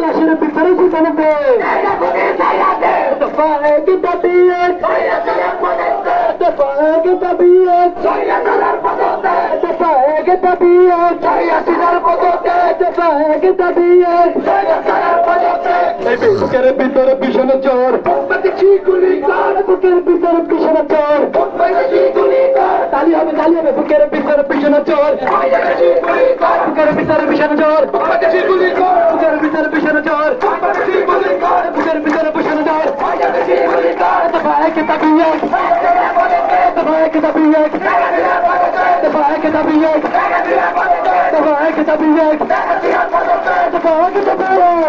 লাশের ভিতরে এই বুকের ভিতরে ভীষণ জ্বর বুকের ভিতরে ভীষণ জ্বর তালি হবে তালি হবে, বুকের ভিতরে ভীষণ জ্বর বুকের ভিতরে ভীষণ জ্বর বুকের ভিতরে ভীষণ জ্বর বুকের ভিতরে ভীষণ জ্বর দফা এক দাবি এক। দফা এক দাবি এক। দফা এক দাবি এক। দফা এক দাবি এক। দফা এক দাবি এক।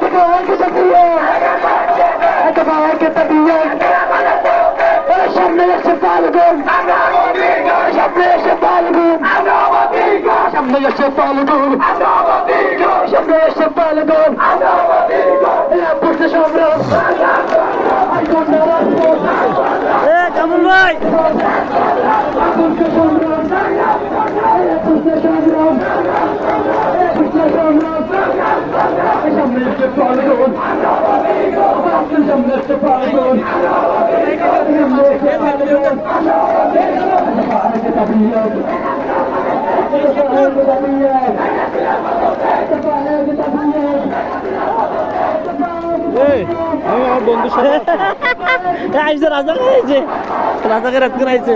দফা এক দাবি এক। দফা এক দাবি এক। সামনে এসে ফাল্গুন সামনে এসে ফাল্গুন সামনে এসে ফাল্গুন সামনে এসে পুষ্টি সংগ্রাম এ কামুল ভাই সামনে এসে ফাল্গুন সামনে এসে ফাল্গুন সামনে এসে ফাল্গুন এই আমি আমার রাজা আইছে রাজাকে করে আইছে।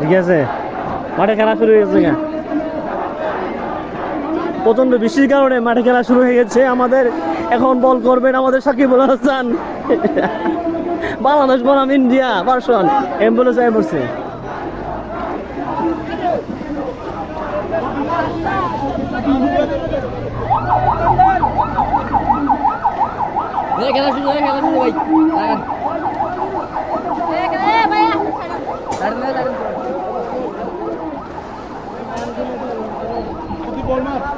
ঠিক আছে মাঠে খেলা শুরু হয়ে গেছে প্রচণ্ড বৃষ্টির কারণে মাঠে খেলা শুরু হয়ে গেছে আমাদের এখন বল করবেন আমাদের সাকিবুল হাসান বাংলাদেশ বনাম ইন্ডিয়া পার্সন অ্যাম্বুলেন্স আই পড়ছে। খেলা শুরু খেলা শুরু ভাই. বল মার